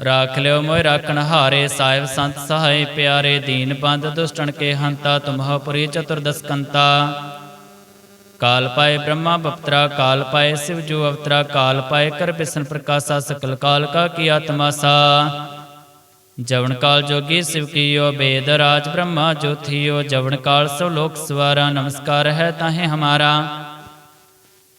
ਰਾਖ ਲਿਓ ਮੋਇ ਰਾਖਣ ਹਾਰੇ ਸਾਹਿਬ ਸੰਤ ਸਹਾਇ ਪਿਆਰੇ ਦੀਨ ਬੰਦ ਦੁਸ਼ਟਣ ਕੇ ਹੰਤਾ ਤੁਮਹੁ ਪੁਰੀ ਚਤੁਰਦਸਕੰਤਾ ਕਾਲ ਪਾਏ ਬ੍ਰਹਮਾ ਬਪਤਰਾ, ਕਾਲ ਪਾਏ ਸਿਵ ਜੋ ਅਵਤਰਾ, ਕਾਲ ਪਾਏ ਕਰ ਬਿਸ਼ਨ ਪ੍ਰਕਾਸ਼ਾ ਸਕਲ ਕਾਲ ਕਾ ਕੀ ਆਤਮਾਸਾ ਜਵਨ ਕਾਲ ਜੋਗੀ ਸਿਵ ਕੀਓ ਬੇਦ ਰਾਜ ਬ੍ਰਹਮਾ ਜੋਥੀਓ ਜਵਨ ਕਾਲ ਸਭ ਲੋਕ ਸਵਾਰਾ, ਨਮਸਕਾਰ ਹੈ ਤਾਹੇ ਹਮਾਰਾ।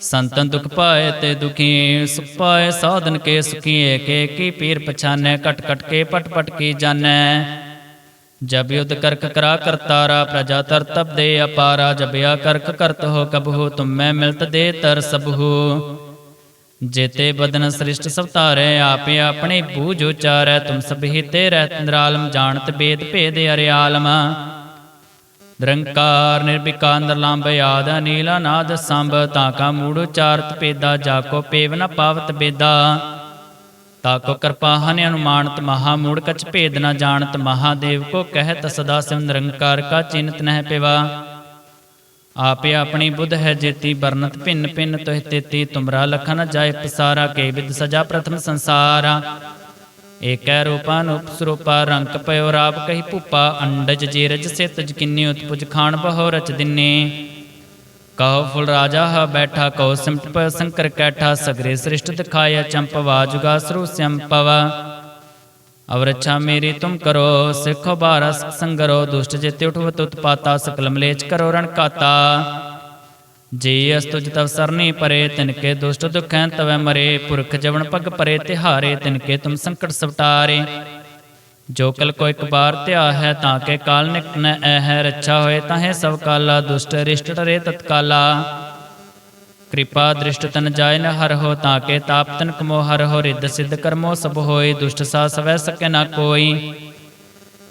ਸੰਤਨ ਦੁਖ ਪਾਏ ਤੇ ਦੁਖੀ, ਸੁਖ ਪਾਏ ਸਾਧਨ ਕੇ ਸੁਖੀ ਏਕੇ ਕੀ ਪੀਰ ਪਛਾਨੈ, ਕਟ ਕਟ ਕੇ ਪਟ ਪਟ ਕੀ ਜਾਣੈ। ਜਬ ਯੁਧ ਕਰਕ ਕਰਾ ਕਰਤਾਰਾ ਪ੍ਰਜਾ ਤਰ ਤਪ ਦੇ ਅਪਾਰਾ ਜਬਿਆ ਕਰਕ ਕਰਤ ਹੋ ਕਬਹੂ, ਤੁਮੈ ਮਿਲਤ ਦੇ ਤਰ ਸਬਹੂ। ਜੇਤੇ ਬਦਨ ਸ੍ਰਿਸ਼ਟ ਸਭ ਤਾਰੇ ਆਪੇ ਆਪਣੇ ਬੂਝ ਉਚਾਰੈ, ਤੁਮ ਸਭੀ ਤੇ ਰਹਿ ਨਿਰਾਲਮ, ਜਾਣਤ ਬੇਦ ਭੇਦ ਅਰਿਆਲਮ। ਨਿਰੰਕਾਰ ਨਿਰਵਿਕਾਰ ਨਿਰਲੰਭ ਆਦ ਨੀਲਾ ਨਾਦ ਸੰਭ ਤਾਕਾ ਮੂੜ ਉਚਾਰਤ ਪੇਦਾ ਜਾ ਕੋ ਪੇਵ ਨ ਪਾਵਤ ਬੇਦਾ ਤਾਕੋ ਕਿਰਪਾ ਹਨ ਅਨੁਮਾਨਤ ਮਹਾ ਮੂੜ ਕਛ ਭੇਦ ਨ ਜਾਣਤ ਮਹਾਦੇਵ ਕੋ ਕਹਿਤ ਸਦਾ ਸਿਵ ਨਿਰੰਕਾਰ ਕਾ ਚਿੰਤ ਨਹਿ ਪਿਵਾ। ਆਪੇ ਆਪਣੀ ਬੁੱਧ ਹੈ ਜੇਤੀ ਬਰਨਤ ਭਿੰਨ ਭਿੰਨ ਤੋਹਿ ਤੇਤੀ, ਤੁਮਰਾ ਲਖਨ ਜਾਏ ਪਸਾਰਾ, ਕੇ ਵਿਦ ਸਜਾ ਪ੍ਰਥਮ ਸੰਸਾਰਾ। ਏਕੈ ਰੂਪਾ ਨੂਪ ਰੰਕ ਪਇਓ ਰਾਪ ਕਹੀ ਭੂਪਾ, ਅੰਡਜ ਜੀਰਜ ਸਿਤ ਜਕਿੰਨੀ ਉਤਪੁਜ ਖਾਨ ਬਹੋ ਰਚ ਦਿਨੇ। ਕਹੋ ਫੁਲ ਰਾਜਾ ਹ ਬੈਠਾ, ਕਹੋ ਸਿਮਟ ਪ ਸੰਕਰ ਕੈਠਾ, ਸਗਰੇ ਸ੍ਰਿਸ਼ਟ ਦਿਖਾਇਆ ਚੰਪਵਾ ਜੁਗਾ ਸਰੂ ਸੰਪਵ। ਅਵਰਛਾ ਮੇਰੀ ਤੁਮ ਕਰੋ, ਸਿੱਖੋ ਬਾਰਸ ਸੰਗਰੋ, ਦੁਸ਼ਟ ਜਿਤੇ ਉਠਵਤ ਉਤਪਾਤਾ ਸਕਲ ਮਲੇਚ ਕਰੋ ਰਣਕਾਤਾ ਕਾਤਾ ਜੀ ਅਸਤੁਜ ਤਵ ਸਰਨੀ ਪਰੇ ਤਿਨਕੇ ਦੁਸ਼ਟ ਦੁਖੈ ਤਵੈ ਮਰੇ, ਪੁਰਖ ਜਵਨ ਪਗ ਪਰੇ, ਤਿਹਾਰੇ ਤਿਨਕੇ ਤੁਮ ਸੰਕਟ ਸਵਟਾਰੇ। ਜੋ ਕਲ ਕੋ ਇੱਕ ਬਾਰ ਧਿਆ ਹੈ, ਤਾਂ ਕੇ ਕਾਲ ਨਿਕਟ ਨ ਐ ਰੱਛਾ ਹੋਏ ਤਾਹੇ ਸਭ ਕਾਲਾ, ਦੁਸ਼ਟ ਰਿਸ਼ਟ ਟਰੇ ਤਤਕਾਲਾ। ਕਿਰਪਾ ਦ੍ਰਿਸ਼ਟ ਤਨ ਜਾਇ ਨ ਹਰ ਹੋ, ਤਾਂ ਕੇ ਤਾਪ ਤਨ ਕਮੋ ਹਰ ਹੋ, ਰਿੱਧ ਸਿੱਧ ਕਰਮੋ ਸਭ ਹੋਏ, ਦੁਸ਼ਟ ਸਾ ਸਵੈ ਸਕੈ ਨਾ ਕੋਈ।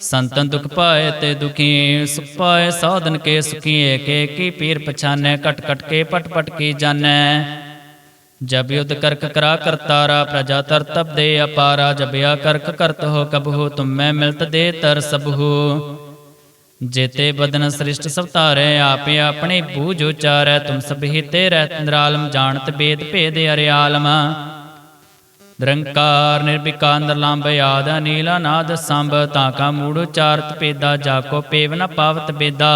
ਸੰਤਨ ਦੁਖ ਪਾਏ ਤੇ ਦੁਖੀ ਸੁਪਾਏ ਸਾਧਨ ਕੇ ਸੁਖੀਏ, ਕੇ ਕੀ ਪੀਰ ਪਛਾਨੈ, ਕਟ ਕਟ ਕੇ ਪਟ ਪਟ ਕੀ ਜਾਣੈ। ਜਬ ਯੁਧ ਕਰਕ ਕਰਾ ਕਰਤਾਰਾ ਪ੍ਰਜਾ ਤਰ ਤਬ ਦੇ ਅਪਾਰਾ ਜਬਿਆ ਕਰਕ ਕਰਤ ਹੋ ਕਬਹੂ, ਤੁਮੈ ਮਿਲਤ ਦੇ ਤਰ ਸਬਹੂ। ਜੇਤੇ ਬਦਨ ਸ੍ਰਿਸ਼ਟ ਸਵਤਾਰੇ ਆਪੇ ਆਪਣੇ ਬੂਝ ਉਚਾਰੈ, ਤੁਮ ਸਭੀ ਤੇ ਰਹਿਤ ਨਿਰਾਲਮ, ਜਾਣਤ ਬੇਦ ਭੇਦ ਅਰਿਆਲਮ। ਨਿਰੰਕਾਰ ਨਿਰਵਿਕਾਰ ਨਿਰਲੰਭ ਆਦ ਨੀਲਾ ਨਾਦ ਸੰਭ ਤਾਕਾ ਮੂੜ ਉਚਾਰਤ ਪੇਦਾ ਜਾਕੋ ਪੇਵ ਨ ਪਾਵਤ ਬੇਦਾ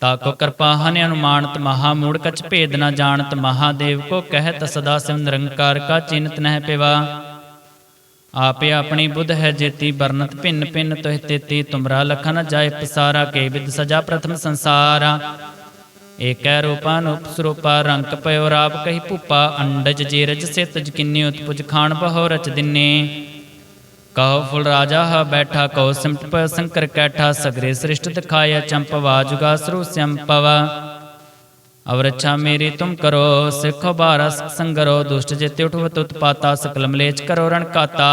ਤਾਕੋ ਕਿਰਪਾ ਹਨ ਅਨੁਮਾਨਤ ਮਹਾ ਮੂੜ ਕਛ ਭੇਦ ਨ ਜਾਣਤ ਮਹਾਦੇਵ ਕੋ ਕਹਿਤ ਸਦਾ ਸਿਵ ਨਿਰੰਕਾਰ ਕਾ ਚਿੰਤ ਨਹਿ ਪਿਵਾ। ਆਪੇ ਆਪਣੀ ਬੁੱਧ ਹੈ ਜੇਤੀ ਵਰਨਤ ਭਿੰਨ ਭਿੰਨ ਤੋਹਿ ਤੇਤੀ, ਤੁਮਰਾ ਲਖਨ ਜਾਏ ਪਸਾਰਾ, ਕੇ ਵਿਦ ਸਜਾ ਪ੍ਰਥਮ ਸੰਸਾਰਾ। ਏਕੈ ਰੂਪਾਨੂਪ ਸਰੂਪਾ ਰੰਕ ਪਇਓ ਰਾਪ ਕਹੀ ਭੂਪਾ, ਅੰਡਜ ਜੀਰਜ ਸਿਤ ਜਕਿੰਨੀ ਉਤਪੁਜ ਖਾਨ ਬਹੁ ਰਚ ਦਿਨੇ। ਕਹੋ ਫੁਲ ਰਾਜਾ ਹ ਬੈਠਾ, ਕਹੋ ਸਿਮਟ ਪ ਸੰਕਰ ਕੈਠਾ, ਸਗਰੇ ਸ੍ਰਿਸ਼ਟ ਦਿਖਾਇਆ ਚੰਪਵਾ ਜੁਗਾ ਸਰੂ ਸੰਪਵ। ਅਵਰਛਾ ਮੇਰੀ ਤੁਮ ਕਰੋ, ਸਿੱਖੋ ਬਾਰਸ ਸੰਗਰੋ, ਦੁਸ਼ਟ ਜਿਤੇ ਉਠਵਤ ਉਤਪਾਤਾ ਸਕਲ ਮਲੇਚ ਕਰੋ ਰਣ ਕਾਤਾ।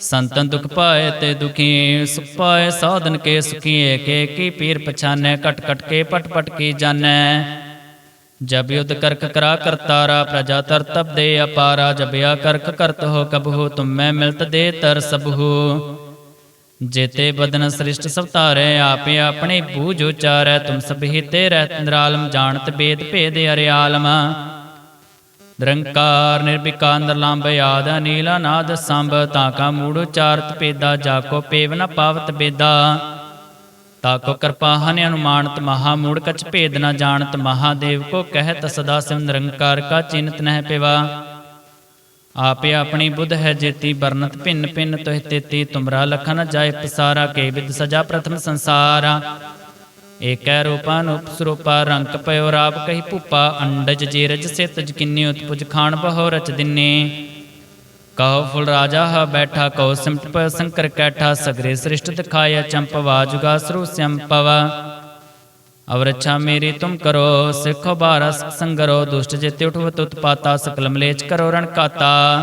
ਸੰਤਨ ਦੁਖ ਪਾਏ ਤੇ ਦੁਖੀ, ਸੁਪਾਏ ਸਾਧਨ ਕੇ ਸੁਖੀਏ, ਕੇ ਕੀ ਪੀਰ ਪਛਾਨੈ, ਕਟ ਕਟ ਕੇ ਪਟ ਪਟ ਕੀ ਜਾਣੈ। ਜਬ ਯੁਧ ਕਰਕ ਕਰਾ ਕਰਤਾਰਾ ਪ੍ਰਜਾ ਤਰ ਤਬ ਦੇ ਅਪਾਰਾ ਜਬਿਆ ਕਰਕ ਕਰਤ ਹੋ ਕਬਹੂ, ਤੁਮੈ ਮਿਲਤ ਦੇ ਤਰ ਸਬਹੂ। ਜੇਤੇ ਬਦਨ ਸ੍ਰਿਸ਼ਟ ਸਵਤਾਰੇ ਆਪੇ ਆਪਣੇ ਬੂਝ ਉਚਾਰੈ, ਤੁਮ ਸਭੀ ਤੇ ਰਹਿਤ ਨਿਰਾਲਮ, ਜਾਣਤ ਬੇਦ ਭੇਦ ਅਰਿਆਲਮ। ਨਿਰੰਕਾਰ ਨਿਰਵਿਕਾਰ ਨਿਰਲੰਭ ਆਦ ਨੀਲਾ ਨਾਦ ਸੰਭ ਤਾਕਾ ਮੂੜ ਉਚਾਰਤ ਪੇਦਾ ਜਾਕੋ ਪੇਵ ਨ ਪਾਵਤ ਬੇਦਾ ਤਾਕੋ ਕਿਰਪਾ ਹਨਿ ਅਨੁਮਾਨਤ, ਮਹਾ ਮੂੜ ਕਛ ਭੇਦ ਨ ਜਾਣਤ ਮਹਾਦੇਵ ਕੋ ਕਹਿਤ, ਸਦਾ ਸਿਵ ਨਿਰੰਕਾਰ ਕਾ ਚਿੰਤ ਨਹਿ ਪਿਵਾ। ਆਪੇ ਆਪਣੀ ਬੁੱਧ ਹੈ ਜੇਤੀ ਬਰਨਤ ਭਿੰਨ ਭਿੰਨ ਤੋਹਿ ਤੇਤੀ, ਤੁਮਰਾ ਲਖਨ ਜਾਏ ਪਸਾਰਾ, ਕੇ ਵਿਦ ਸਜਾ ਪ੍ਰਥਮ ਸੰਸਾਰਾ। ਏਕੈ ਰੂਪਾਨੂਪ ਸਰੂਪਾ ਰੰਕ ਪਇਓ ਰਾਪ ਕਹੀ ਭੂਪਾ, ਅੰਡਜ ਜੀਰਜ ਸਿਤ ਜਕਿੰਨੀ ਉਤਪੁਜ ਖਾਨ ਬਹੁ ਰਚ ਦਿਨੇ। ਕਹੋ ਫੁਲ ਰਾਜਾ ਹ ਬੈਠਾ, ਕਹੋ ਸਿਮਟ ਪ ਸੰਕਰ ਕੈਠਾ, ਸਗਰੇ ਸ੍ਰਿਸ਼ਟ ਦਿਖਾਇਆ ਚੰਪਵਾ ਜੁਗਾ ਸਰੂ ਸੰਪਵ। ਅਵਰਛਾ ਮੇਰੀ ਤੁਮ ਕਰੋ, ਸਿੱਖੋ ਬਾਰਸ ਸੰਗਰੋ, ਦੁਸ਼ਟ ਜਿਤੇ ਉਠਵਤ ਉਤਪਾਤਾ ਸਕਲ ਮਲੇਚ ਕਰੋ ਰਣ ਕਾਤਾ।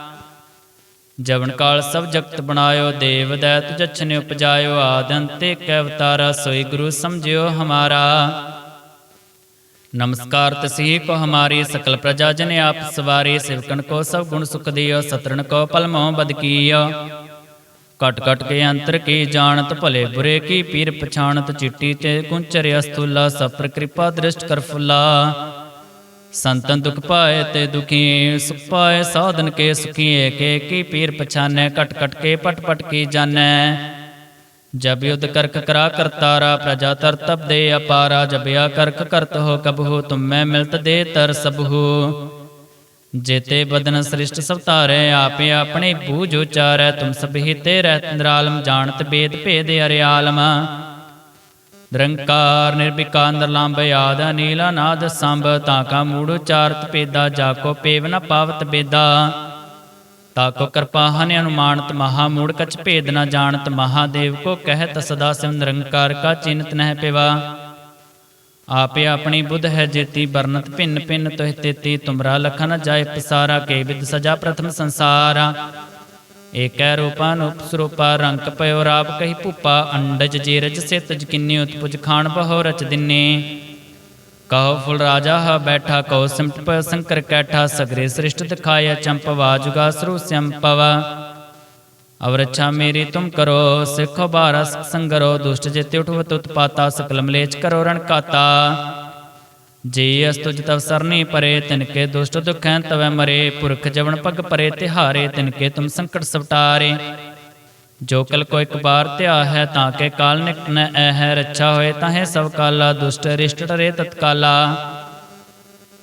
ਜਵਨ ਕਾਲ ਸਭ ਜਗਤ ਬਣਾਇਓ ਦੇਵ ਦੈਤ ਜਛਨ ਉਪਜਾਇਓ ਆਦੰਤੇ ਕੈ ਅਵਤਾਰਾ ਸੋਈ ਗੁਰੂ ਸਮਝਿਓ ਹਮਾਰਾ नमस्कार तसी को हमारी सकल प्रजा जन आप सवारी सिवकन को सब गुण सुख दियो सतरन को पल मोह बद कियो कट कट के अंतर की जानत भले बुरे की पीर पछाणत चिट्टी ते कुंचर अस्तुला सपर कृपा दृष्ट कर फुला ਸੰਤਨ ਦੁਖ ਪਾਏ ਤੇ ਦੁਖੀ, ਸੁਖ ਪਾਏ ਸਾਧਨ ਕੇ ਸੁਖੀਏ, ਕੇ ਕੀ ਪੀਰ ਪਛਾਨੈ, ਕਟ ਕਟ ਕੇ ਪਟ ਪਟ ਕੀ ਜਾਣੈ। ਜਬ ਯੁਧ ਕਰਕ ਕਰਾ ਕਰਤਾਰਾ ਪ੍ਰਜਾ ਤਰ ਤਬ ਦੇ ਅਪਾਰਾ ਜਬਿਆ ਕਰਕ ਕਰਤ ਹੋ ਕਬਹੂ, ਤੁਮੈ ਮਿਲਤ ਦੇ ਤਰ ਸਬਹੂ। ਜੇਤੇ ਬਦਨ ਸ੍ਰਿਸ਼ਟ ਸਭ ਤਾਰੇ ਆਪੇ ਆਪਣੇ ਬੂਝ ਉਚਾਰੈ, ਤੁਮ ਸਭੀ ਤੇ ਰਹਿਤ ਨਿਰਾਲਮ, ਜਾਣਤ ਬੇਦ ਭੇਦ ਅਰਿਆਲਮ। ਨਿਰੰਕਾਰ ਨਿਰਵਿਕਾਰ ਨਿਰਲੰਭ ਆਦ ਨੀਲਾ ਨਾਦ ਸੰਭ ਤਾਕਾ ਮੂੜ ਉਚਾਰਤ ਪੇਦਾ ਜਾਕੋ ਪੇਵ ਨ ਪਾਵਤ ਬੇਦਾ। ਤਾਕੋ ਕਿਰਪਾ ਹਨਿ ਅਨੁਮਾਨਤ, ਮਹਾ ਮੂੜ ਕਛ ਭੇਦ ਨ ਜਾਣਤ ਮਹਾਦੇਵ ਕੋ ਕਹਿਤ, ਸਦਾ ਸਿਵ ਨਿਰੰਕਾਰ ਕਾ ਚਿੰਤ ਨਹਿ ਪਿਵਾ। ਆਪੇ ਆਪਣੀ ਬੁੱਧ ਹੈ ਜੇਤੀ ਬਰਨਤ ਭਿੰਨ ਭਿੰਨ ਤੋਹਿ ਤੇਤੀ, ਤੁਮਰਾ ਲਖਨ ਜਾਏ ਪਸਾਰਾ, ਕੇ ਵਿਦ ਸਜਾ ਪ੍ਰਥਮ ਸੰਸਾਰਾ। ਏਕੈ ਰੂਪਾਨੂਪ ਸਰੂਪਾ ਰੰਕ ਪਇਓ ਰਾਪ ਕਹੀ ਭੂਪਾ, ਅੰਡਜ ਜੀਰਜ ਸਿਤ ਜਕਿੰਨੀ ਉਤਪੁਜ ਖਾਨ ਬਹੁ ਰਚ ਦਿਨੇ। ਕਹੋ ਫੁਲ ਰਾਜਾ ਹ ਬੈਠਾ, ਕਹੋ ਸਿਮਟ ਪ ਸੰਕਰ ਕੈਠਾ, ਸਗਰੇ ਸ੍ਰਿਸ਼ਟ ਦਿਖਾਇਆ ਚੰਪਵਾ ਜੁਗਾ ਸਰੂ ਸੰਪਵ। ਅਵਰਛਾ ਮੇਰੀ ਤੁਮ ਕਰੋ, ਸਿੱਖੋ ਬਾਰਸ ਸੰਗਰੋ, ਦੁਸ਼ਟ ਜਿਤੇ ਉਠਵਤ ਉਤਪਾਤਾ ਸਕਲ ਮਲੇਚ ਕਰੋ ਰਣ ਕਾਤਾ। ਜੀ ਅਸਤੁਜ ਤਵ ਸਰਨੀ ਪਰੇ ਤਿਨਕੇ ਦੁਸ਼ਟ ਦੁਖੈ ਤਵੈ ਮਰੇ। ਪੁਰਖ ਜਵਨ ਪਗ ਪਰੇ, ਤਿਹਾਰੇ ਤਿਨਕੇ ਤੁਮ ਸੰਕਟ ਸਵਟਾਰੇ। ਜੋ ਕਲ ਕੋ ਇੱਕ ਬਾਰ ਧਿਆ ਹੈ, ਤਾਂ ਕੇ ਕਾਲ ਨਿਕਟ ਨ ਐ ਹੈ ਰੱਛਾ ਹੋਏ ਤਾਹੇ ਸਭ ਕਾਲਾ, ਦੁਸ਼ਟ ਰਿਸ਼ਟ ਰੇ ਤਤਕਾਲਾ।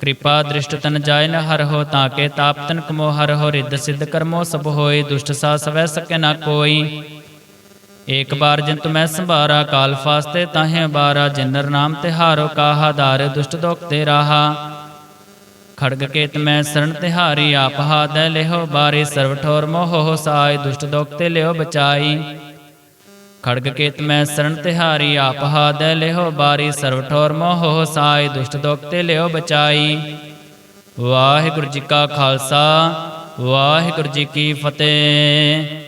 ਕਿਰਪਾ ਦ੍ਰਿਸ਼ਟ ਤਨ ਜਾਇ ਨ ਹਰ ਹੋ, ਤਾਂ ਕੇ ਤਾਪ ਤਨ ਕਮੋ ਹਰ ਹੋ। ਰਿੱਧ ਸਿੱਧ ਕਰਮੋ ਸਭ ਹੋਏ, ਦੁਸ਼ਟ ਸਾ ਸਵੈ ਸਕੈ ਨਾ ਕੋਈ। ਏਕ ਬਾਰ ਜਿਨ ਤੁਮੈ ਸੰਭਾਰਾ, ਕਾਲ ਫਾਸਤੇ ਤਾਹੇ ਬਾਰਾ, ਜਿਨਰ ਨਾਮ ਤਿਹਾਰੋ ਕਾਹਾ, ਦਾਰ ਦੁਸ਼ਟ ਦੋਖ ਤੇ ਰਾਹਾ। ਖੜਗ ਕੇਤ ਮੈਂ ਸਰਣ ਤਿਹਾਰੀ ਆਪ ਹਾਦੈ ਲਿਹੋ ਬਾਰੀ, ਸਰਵ ਠੋਰ ਮੋਹ ਸਾਈ, ਦੁਸ਼ਟ ਦੋਖ ਤੇ ਲਿਓ ਬਚਾਈ। ਖੜਗ ਕੇਤ ਮੈਂ ਸਰਣ ਤਿਹਾਰੀ ਆਪ ਹਾਦੈ ਲਿਹੋ ਬਾਰੀ, ਸਰਵ ਠੋਰ ਮੋਹ ਹੋ ਸਾਈ, ਦੁਸ਼ਟ ਦੋਖ ਤੇ ਲਿਓ ਬਚਾਈ। ਵਾਹਿਗੁਰੂ ਜੀ ਕਾ ਖਾਲਸਾ, ਵਾਹਿਗੁਰੂ ਜੀ ਕੀ ਫਤਿਹ।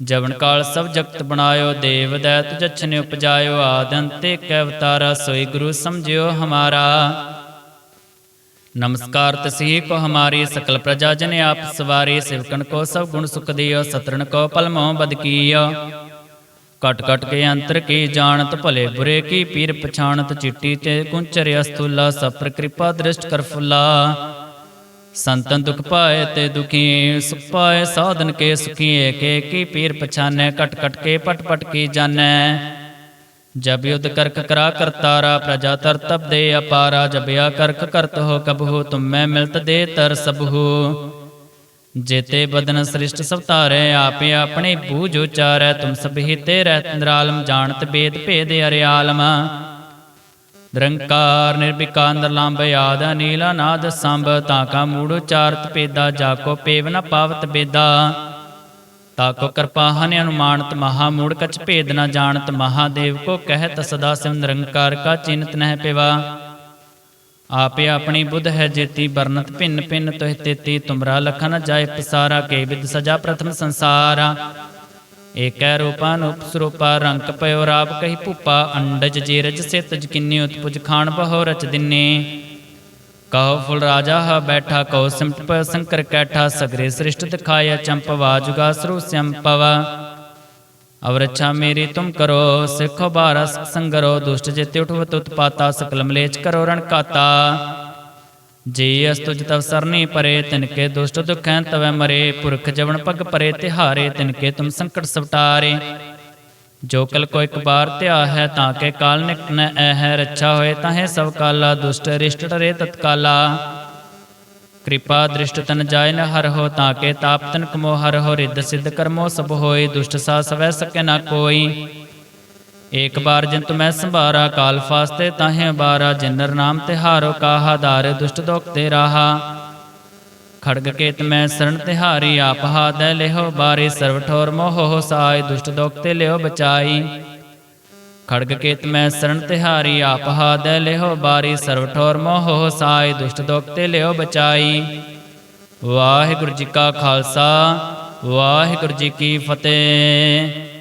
ਜਵਨ ਕਾਲ ਸਭ ਜਗਤ ਬਣਾਇਓ ਦੇਵ ਦੈਤ ਜਛਨ ਉਪਜਾਇਓ ਆਦੰਤੇ ਕੈ ਅਵਤਾਰਾ ਸੋਈ ਗੁਰੂ ਸਮਝਿਓ ਹਮਾਰਾ नमस्कार तसी को हमारी सकल प्रजा जन आप सवारी सिवकन को सब गुण सुख दियो सतरन को पलमो बद कियो कट कट के अंतर की जानत भले बुरे की पीर पछाणत चिट्टी ते कुंचर अस्तुला सब पर कृपा दृष्ट कर फुला ਸੰਤਨ ਦੁਖ ਪਾਏ ਤੇ ਦੁਖੀ, ਸੁਖ ਪਾਏ ਸਾਧਨ ਕੇ ਸੁਖੀ, ਏਕ ਏਕੀ ਪੀਰ ਪਛਾਨੈ, ਕਟ ਕਟ ਕੇ ਪਟ ਪਟ ਕੀ ਜਾਣੈ। ਜਬ ਯੁਧ ਕਰਕ ਕਰਾ ਕਰਤਾਰਾ ਪ੍ਰਜਾ ਤਰ ਤਬ ਦੇ ਅਪਾਰਾ ਜਬਿਆ ਕਰਕ ਕਰਤ ਹੋ ਕਬਹੂ, ਤੁਮੈ ਮਿਲਤ ਦੇ ਤਰ ਸਬਹੂ। ਜੇਤੇ ਬਦਨ ਸ੍ਰਿਸ਼ਟ ਸਭ ਤਾਰੇ ਆਪੇ ਆਪਣੇ ਬੂਝ ਉਚਾਰੈ, ਤੁਮ ਸਭੀ ਤੇ ਰਹਿਤ ਨਿਰਾਲਮ, ਜਾਣਤ ਬੇਦ ਭੇਦ ਅਰਿਆਲਮ। ਨਿਰੰਕਾਰ ਨਿਰਵਿਕਾਰ ਨਿਰਲੰਭ ਆਦ ਨੀਲਾ ਨਾਦ ਸੰਭ ਤਾਕਾ ਮੂੜ ਉਚਾਰਤ ਪੇਦਾ ਜਾਕੋ ਪੇਵ ਨ ਪਾਵਤ ਬੇਦਾ। ਤਾਕੋ ਕਿਰਪਾ ਹਨ ਅਨੁਮਾਨਤ, ਮਹਾ ਮੂੜ ਕਛ ਭੇਦ ਨ ਜਾਣਤ ਮਹਾਦੇਵ ਕੋ ਕਹਿਤ, ਸਦਾ ਸਿਵ ਨਿਰੰਕਾਰ ਕਾ ਚਿੰਤ ਨਹਿ ਪਿਵਾ। ਆਪੇ ਆਪਣੀ ਬੁੱਧ ਹੈ ਜੇਤੀ ਬਰਨਤ ਭਿੰਨ ਭਿੰਨ ਤੋਹਿ ਤੇਤੀ, ਤੁਮਰਾ ਲਖਨ ਜਾਏ ਪਸਾਰਾ, ਕੇ ਵਿਦ ਸਜਾ ਪ੍ਰਥਮ ਸੰਸਾਰਾ। ਏਕੈ ਰੂਪਾਨੂਪ ਸਰੂਪਾ ਰੰਕ ਪਇਓ ਰਾਪ ਕਹੀ ਭੂਪਾ, ਅੰਡਜ ਜੀਰਜ ਸਿਤ ਜਕਿੰਨੀ ਉਤਪੁਜ ਖਾਨ ਬਹੁ ਰਚ ਦਿਨੇ। ਕਹੋ ਫੁਲ ਰਾਜਾ ਹ ਬੈਠਾ, ਕਹੋ ਸਿਮਟ ਪ ਸੰਕਰ ਕੈਠਾ, ਸਗਰੇ ਸ੍ਰਿਸ਼ਟ ਦਿਖਾਇਆ ਚੰਪਵਾ ਜੁਗਾ ਸਰੂ ਸੰਪਵ। ਅਵਰਛਾ ਮੇਰੀ ਤੁਮ ਕਰੋ, ਸਿੱਖੋ ਬਾਰਸ ਸੰਗਰੋ, ਦੁਸ਼ਟ ਜਿਤੇ ਉਠਵਤ ਉਤਪਾਤਾ ਸਕਲ ਮਲੇਚ ਕਰੋ ਰਣ ਕਾਤਾ। ਜੀ ਅਸਤੁਜ ਤਵ ਸਰਨੀ ਪਰੇ ਤਿਨਕੇ ਦੁਸ਼ਟ ਦੁਖੈ ਤਵੈ ਮਰੇ, ਪੁਰਖ ਜਵਨ ਪਗ ਪਰੇ, ਤਿਹਾਰੇ ਤਿਨਕੇ ਤੁਮ ਸੰਕਟ ਸਵਟਾਰੇ। ਜੋ ਕਲ ਕੋ ਇੱਕ ਬਾਰ ਧਿਆ ਹੈ, ਤਾਂ ਕੇ ਕਾਲ ਨਿਕਟ ਨ ਐ ਹੈ ਰੱਛਾ ਹੋਏ ਤਾਹੇ ਸਭ ਕਾਲਾ, ਦੁਸ਼ਟ ਰਿਸ਼ਟ ਰੇ ਤਤਕਾਲਾ। ਕਿਰਪਾ ਦ੍ਰਿਸ਼ਟ ਤਨ ਜਾਇ ਨ ਹਰ ਹੋ, ਤਾਂ ਕੇ ਤਾਪ ਤਨ ਕਮੋ ਹਰ ਹੋ, ਰਿੱਧ ਸਿੱਧ ਕਰਮੋ ਸਭ ਹੋਏ, ਦੁਸ਼ਟ ਸਾ ਸਵੈ ਸਕੈ ਨਾ ਕੋਈ। ਏਕ ਬਾਰ ਜਿਨ ਤੁਮੈ ਸੰਭਾਰਾ, ਕਾਲ ਫਾਸਤੇ ਤਾਹੇ ਬਾਰਾ, ਜਿਨਰ ਨਾਮ ਤਿਹਾਰੋ ਕਾਹਾ, ਦਾਰ ਦੁਸ਼ਟ ਦੋਖ ਤੇ ਰਾਹਾ। ਖੜਗ ਕੇਤ ਮੈਂ ਸਰਣ ਤਿਹਾਰੀ ਆਪ ਹਾਦੈ ਲਿਹੋ ਬਾਰੀ, ਸਰਵ ਠੋਰ ਮੋਹ ਸਾਈ, ਦੁਸ਼ਟ ਦੋਖ ਤੇ ਲਿਓ ਬਚਾਈ। ਖੜਗ ਕੇਤ ਮੈਂ ਸਰਣ ਤਿਹਾਰੀ ਆਪ ਹਾਦੈ ਲਿਹੋ ਬਾਰੀ, ਸਰਵ ਠੋਰ ਮੋਹ ਹੋ ਸਾਈ, ਦੁਸ਼ਟ ਦੋਖ ਤੇ ਲਿਓ ਬਚਾਈ। ਵਾਹਿਗੁਰੂ ਜੀ ਕਾ ਖਾਲਸਾ, ਵਾਹਿਗੁਰੂ ਜੀ ਕੀ ਫਤਿਹ।